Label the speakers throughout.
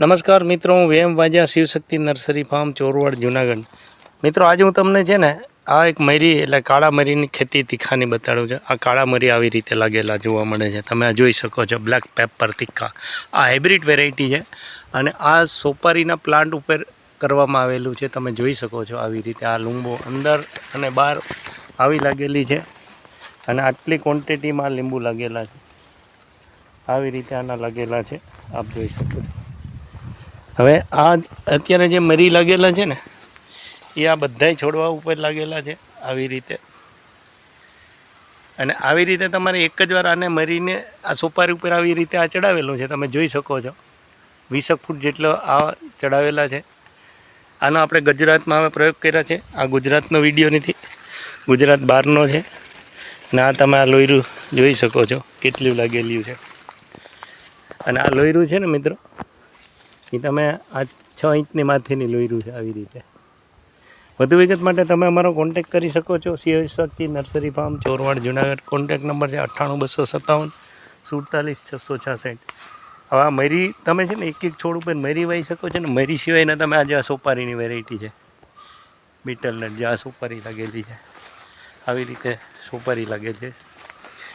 Speaker 1: નમસ્કાર મિત્રો, હું વેમ વાજા, શિવશક્તિ નર્સરી ફાર્મ, ચોરવાડ, જુનાગઢ. મિત્રો, આજે હું તમને છે ને, આ એક મરી, એટલે કાળા મરીની ખેતી તીખાની બતાડું છું. આ કાળા મરી આવી રીતે લાગેલા જોવા મળે છે. તમે આ જોઈ શકો છો બ્લેક પેપર તીખા. આ હાઇબ્રિડ વેરાયટી છે અને આ સોપારીના પ્લાન્ટ ઉપર કરવામાં આવેલું છે. તમે જોઈ શકો છો આવી રીતે આ લીંબુ અંદર અને બહાર આવી લાગેલી છે અને આટલી ક્વોન્ટિટીમાં લીંબુ લાગેલા છે. આવી રીતે આના લાગેલા છે. આપ જોઈ શકો છો. હવે આ અત્યારે જે મરી લાગેલા છે ને, એ આ બધાય છોડવા ઉપર લાગેલા છે આવી રીતે. અને આવી રીતે તમારે એક જ વાર આને મરીને આ સોપારી ઉપર આવી રીતે આ ચડાવેલું છે, તમે જોઈ શકો છો. વીસક ફૂટ જેટલો આ ચડાવેલા છે. આનો આપણે ગુજરાતમાં હવે પ્રયોગ કર્યા છે. આ ગુજરાતનો વીડિયો નથી, ગુજરાત બહારનો છે. અને આ તમે આ લોયરું જોઈ શકો છો, કેટલું લાગેલું છે. અને આ લોયરું છે ને મિત્રો એ તમે આ છ ઇંચની માથેની લોયરું છે આવી રીતે. વધુ વિગત માટે તમે અમારો કોન્ટેક કરી શકો છો. Sinh Shakti nursery farm Chorwad, Junagadh. Contact number છે અઠ્ઠાણું, બસો સત્તાવન, સુડતાલીસ, છસો છાસઠ. હવે આ મરી, તમે છે ને એક એક છોડ ઉપર મરી વહી શકો છો ને મરી સિવાયના તમે આજે આ સોપારીની વેરાયટી છે. બીટલ નટ જે આ સોપારી લાગેલી છે. આવી રીતે સોપારી લાગે છે.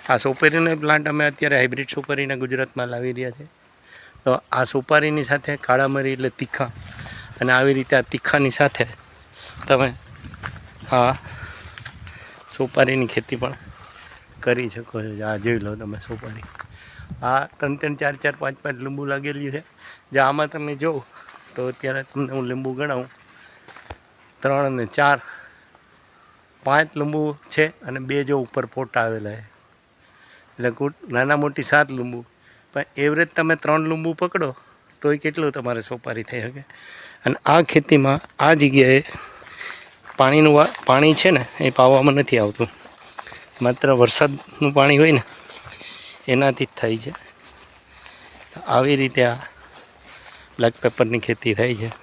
Speaker 1: આ સોપારીનો પ્લાન્ટ અમે અત્યારે હાઇબ્રિડ સોપારીના ગુજરાતમાં લાવી રહ્યા છે. તો આ સુપારીની સાથે કાળા મરી એટલે તીખા. અને આવી રીતે આ તીખાની સાથે તમે આ સુપારીની ખેતી પણ કરી શકો છો. આ જોઈ લો તમે સુપારી. આ ત્રણ ત્રણ ચાર ચાર પાંચ પાંચ લીંબુ લાગેલી છે. જે આમાં તમે જો તો અત્યારે તમને હું લીંબુ ગણાવું. ત્રણ અને ચાર પાંચ લીંબુ છે અને બે જો ઉપર પોટા આવેલા છે. એટલે નાના મોટી સાત લીંબુ પણ એવરેજ તમે ત્રણ લીંબુ પકડો તો એ કેટલું તમારે સોપારી થઈ શકે? અને આ ખેતીમાં આ જગ્યાએ પાણીનું પાણી છે ને, એ પાવામાં નથી આવતું. માત્ર વરસાદનું પાણી હોય ને, એનાથી જ થાય છે. આવી રીતે આ બ્લેક પેપરની ખેતી થાય છે.